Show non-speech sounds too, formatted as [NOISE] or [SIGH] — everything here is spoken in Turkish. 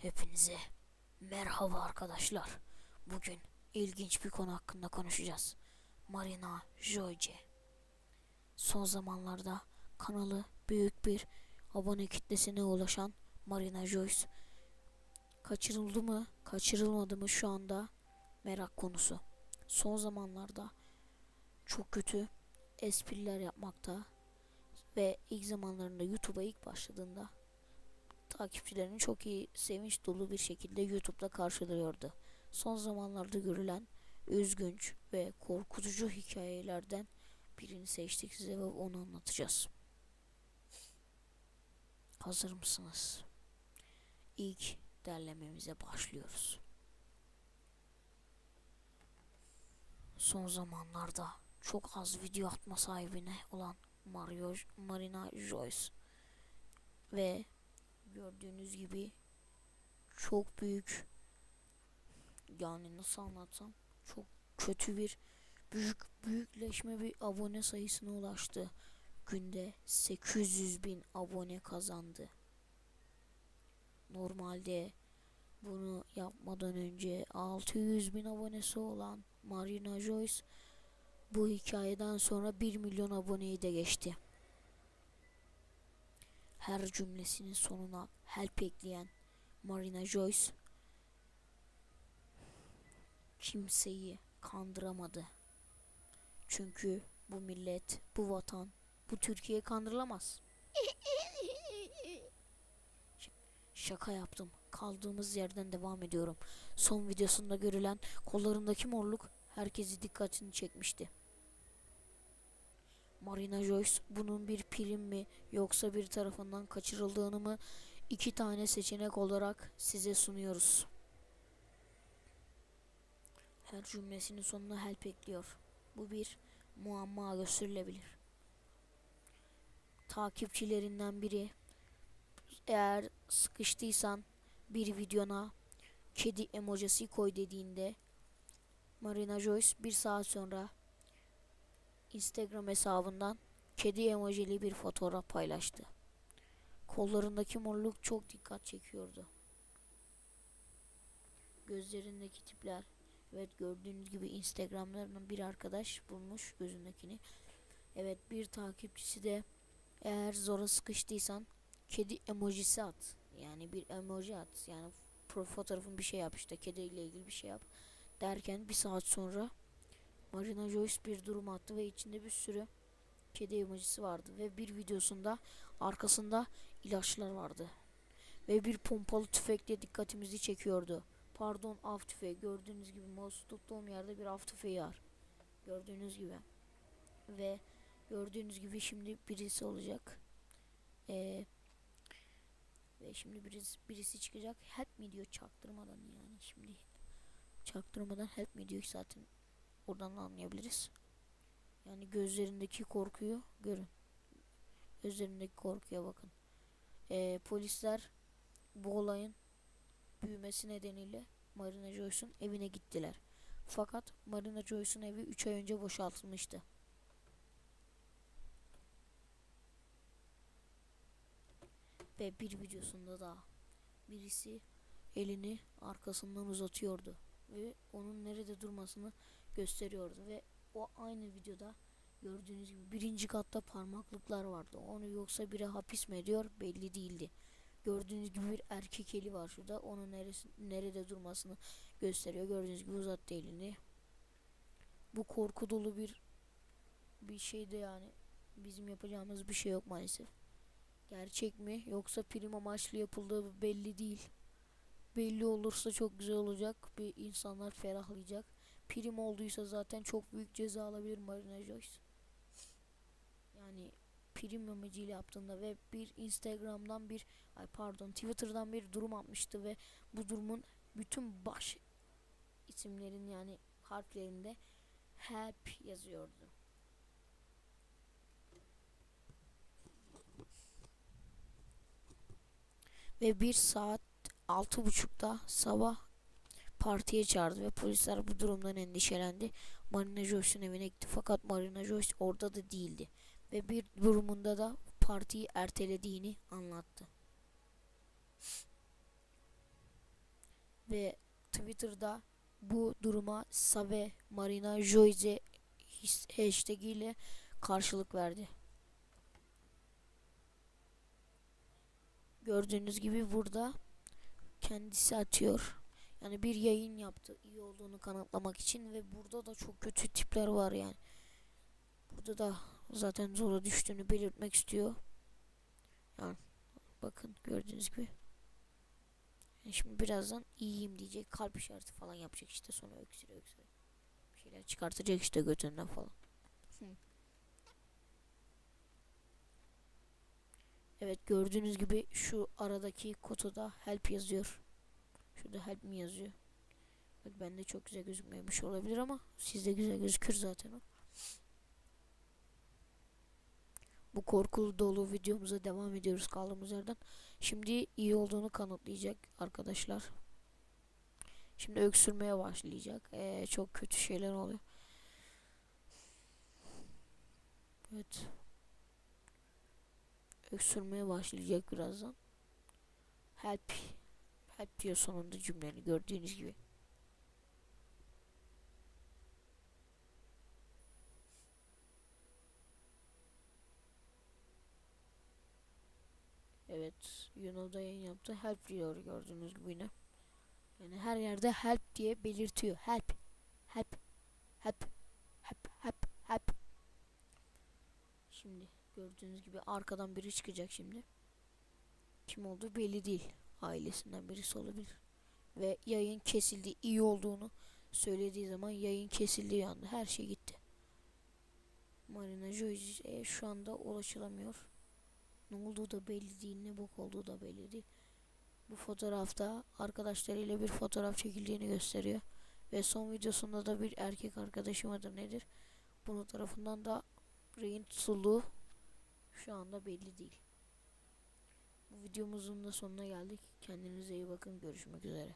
Hepinize merhaba arkadaşlar. Bugün ilginç bir konu hakkında konuşacağız. Marina Joyce. Son zamanlarda kanalı büyük bir abone kitlesine ulaşan Marina Joyce kaçırıldı mı, kaçırılmadı mı şu anda merak konusu. Son zamanlarda çok kötü espriler yapmakta ve ilk zamanlarında YouTube'a ilk başladığında takipçilerini çok iyi sevinç dolu bir şekilde YouTube'da karşılıyordu. Son zamanlarda görülen üzgünç ve korkutucu hikayelerden birini seçtik size ve onu anlatacağız. Hazır mısınız? İlk derlememize başlıyoruz. Son zamanlarda çok az video atma sahibine olan Mario Marina Joyce ve gördüğünüz gibi çok büyük yani nasıl anlatsam çok kötü bir büyük büyükleşme bir abone sayısına ulaştı. Günde 800 bin abone kazandı. Normalde bunu yapmadan önce 600 bin abonesi olan Marina Joyce bu hikayeden sonra 1 milyon aboneyi de geçti her cümlesinin sonuna help ekleyen Marina Joyce kimseyi kandıramadı. Çünkü bu millet, bu vatan, bu Türkiye kandırılamaz. [LAUGHS] Şaka yaptım. Kaldığımız yerden devam ediyorum. Son videosunda görülen kollarındaki morluk herkesi dikkatini çekmişti. Marina Joyce bunun bir prim mi yoksa bir tarafından kaçırıldığını mı iki tane seçenek olarak size sunuyoruz. Her cümlesinin sonuna help ekliyor. Bu bir muamma gösterilebilir. Takipçilerinden biri eğer sıkıştıysan bir videona kedi emojisi koy dediğinde Marina Joyce bir saat sonra Instagram hesabından kedi emojili bir fotoğraf paylaştı. Kollarındaki morluk çok dikkat çekiyordu. Gözlerindeki tipler Evet gördüğünüz gibi Instagram'larından bir arkadaş bulmuş gözündekini. Evet bir takipçisi de eğer zora sıkıştıysan kedi emojisi at. Yani bir emoji at. Yani fotoğrafın bir şey yap işte kediyle ilgili bir şey yap. Derken bir saat sonra Marina Joyce bir durum attı ve içinde bir sürü kedi emojisi vardı ve bir videosunda arkasında ilaçlar vardı. Ve bir pompalı tüfekle dikkatimizi çekiyordu. Pardon av tüfeği gördüğünüz gibi mouse tuttuğum yerde bir av tüfeği var. Gördüğünüz gibi. Ve gördüğünüz gibi şimdi birisi olacak. Ee, ve şimdi birisi, birisi çıkacak. Help mi diyor çaktırmadan yani şimdi. Çaktırmadan help mi diyor zaten Oradan da anlayabiliriz. Yani gözlerindeki korkuyu görün. Gözlerindeki korkuya bakın. Ee, polisler bu olayın büyümesi nedeniyle Marina Joyce'un evine gittiler. Fakat Marina Joyce'un evi 3 ay önce boşaltılmıştı. Ve bir videosunda da birisi elini arkasından uzatıyordu ve onun nerede durmasını gösteriyordu ve o aynı videoda gördüğünüz gibi birinci katta parmaklıklar vardı. Onu yoksa biri hapis mi ediyor belli değildi. Gördüğünüz gibi bir erkek eli var şurada. Onun neresi, nerede durmasını gösteriyor. Gördüğünüz gibi uzattı elini. Bu korku dolu bir bir şeyde yani bizim yapacağımız bir şey yok maalesef. Gerçek mi yoksa prim amaçlı yapıldığı belli değil. Belli olursa çok güzel olacak. Bir insanlar ferahlayacak prim olduysa zaten çok büyük ceza alabilir Marina Joyce. Yani prim amacıyla yaptığında ve bir Instagram'dan bir ay pardon Twitter'dan bir durum atmıştı ve bu durumun bütün baş isimlerin yani harflerinde help yazıyordu. Ve bir saat altı buçukta sabah partiye çağırdı ve polisler bu durumdan endişelendi. Marina Joyce'un evine gitti fakat Marina Joyce orada da değildi ve bir durumunda da partiyi ertelediğini anlattı. ve Twitter'da bu duruma Save Marina Joyce hashtag ile karşılık verdi. Gördüğünüz gibi burada kendisi atıyor. Yani bir yayın yaptı iyi olduğunu kanıtlamak için ve burada da çok kötü tipler var yani. Burada da zaten zora düştüğünü belirtmek istiyor. Yani bakın gördüğünüz gibi. Yani şimdi birazdan iyiyim diyecek kalp işareti falan yapacak işte sonra öksüre öksüre. Bir şeyler çıkartacak işte götünden falan. Evet gördüğünüz gibi şu aradaki kutuda help yazıyor. Şurada help mi yazıyor. Bak bende çok güzel gözükmemiş olabilir ama sizde güzel gözükür zaten o. Bu korkulu dolu videomuza devam ediyoruz kaldığımız yerden. Şimdi iyi olduğunu kanıtlayacak arkadaşlar. Şimdi öksürmeye başlayacak. Ee, çok kötü şeyler oluyor. Evet. Öksürmeye başlayacak birazdan. Help. Help diyor sonunda cümleni gördüğünüz gibi. Evet, Yuno'da yayın yaptı. Help diyor gördüğünüz gibi yine. Yani her yerde help diye belirtiyor. Help. Help. Help. Help. Help. Help. Şimdi gördüğünüz gibi arkadan biri çıkacak şimdi. Kim olduğu belli değil. Ailesinden birisi olabilir. Ve yayın kesildi. iyi olduğunu söylediği zaman yayın kesildiği anda her şey gitti. Marina Joyce'ye şu anda ulaşılamıyor. Ne olduğu da belli değil, ne bok olduğu da belli değil. Bu fotoğrafta arkadaşlarıyla bir fotoğraf çekildiğini gösteriyor. Ve son videosunda da bir erkek arkadaşı mıdır nedir? Bunun tarafından da rehin tutulduğu şu anda belli değil. Bu videomuzun da sonuna geldik. Kendinize iyi bakın. Görüşmek üzere.